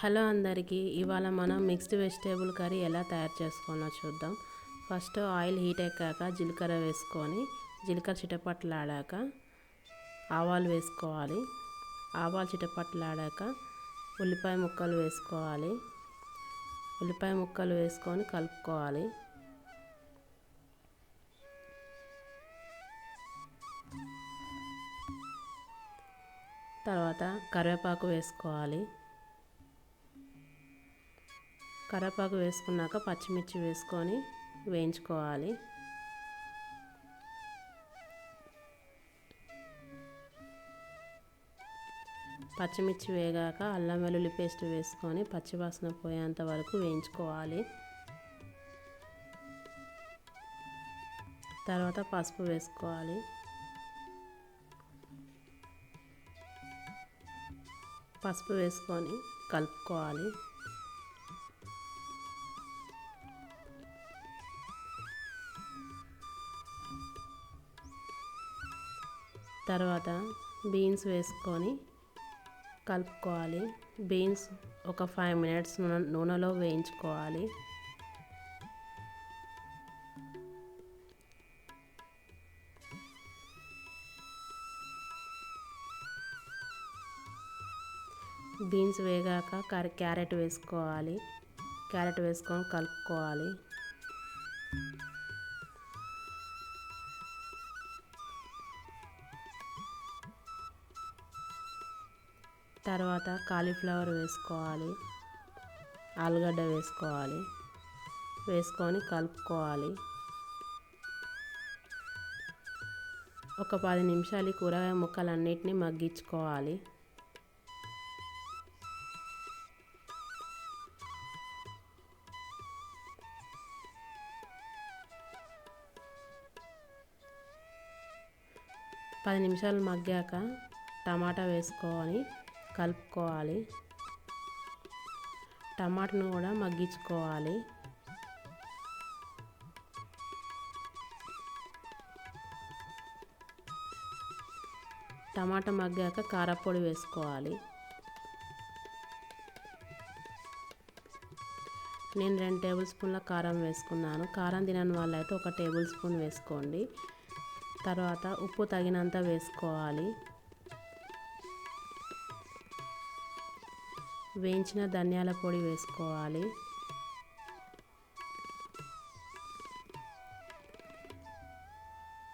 Hello అందరికీ ఇవాళ మనం మిక్స్డ్ వెజిటేబుల్ కర్రీ ఎలా తయారు చేసుకోవాలో చూద్దాం. ఫస్ట్ ఆయిల్ హీట్ ఎక్కాక జీలకర్ర వేసుకొని జీలకర్ర చిటపట్లాడాక ఆవాలు వేసుకోవాలి. ఆవాలు చిటపట్లాడాక ఉల్లిపాయ ముక్కలు వేసుకోవాలి. ఉల్లిపాయ ముక్కలు వేసుకొని కలుపుకోవాలి. తర్వాత కరివేపాకు వేసుకోవాలి. కరేపాకు వేసుకున్నాక పచ్చిమిర్చి వేసుకొని వేయించుకోవాలి. పచ్చిమిర్చి వేగాక అల్లం వెల్లుల్లి పేస్ట్ వేసుకొని పచ్చివాసన పోయేంత వరకు వేయించుకోవాలి. తర్వాత పసుపు వేసుకోవాలి. పసుపు వేసుకొని కలుపుకోవాలి. తర్వాత బీన్స్ వేసుకొని కలుపుకోవాలి. బీన్స్ ఒక ఫైవ్ మినిట్స్ నూనెలో వేయించుకోవాలి. బీన్స్ వేగాక క్యారెట్ వేసుకోవాలి. క్యారెట్ వేసుకొని కలుపుకోవాలి. తర్వాత కాలీఫ్లవర్ వేసుకోవాలి. ఆలుగడ్డ వేసుకోవాలి. వేసుకొని కలుపుకోవాలి. ఒక పది నిమిషాలు కూరగాయ ముక్కలన్నిటిని మగ్గించుకోవాలి. పది నిమిషాలు మగ్గాక టమాటా వేసుకొని కలుపుకోవాలి. టమాటాను కూడా మగ్గించుకోవాలి. టమాటా మగ్గాక కారపొడి వేసుకోవాలి. నేను రెండు టేబుల్ స్పూన్ల కారం వేసుకున్నాను. కారం తినని వాళ్ళైతే ఒక టేబుల్ స్పూన్ వేసుకోండి. తర్వాత ఉప్పు తగినంత వేసుకోవాలి. వేయించిన ధనియాల పొడి వేసుకోవాలి.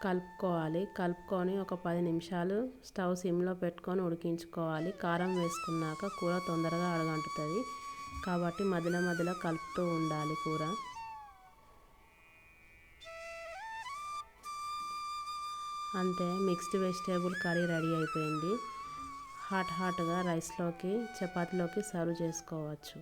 కలుపుకోవాలి. కలుపుకొని ఒక పది నిమిషాలు స్టవ్ సిమ్లో పెట్టుకొని ఉడికించుకోవాలి. కారం వేసుకున్నాక కూర తొందరగా అడగంటుతుంది కాబట్టి మధ్యలో మధ్యలో కలుపుతూ ఉండాలి కూర. అంతే మిక్స్డ్ వెజిటేబుల్ కర్రీ రెడీ అయిపోయింది. హాట్ హాట్గా రైస్లోకి చపాతీలోకి సర్వ్ చేసుకోవచ్చు.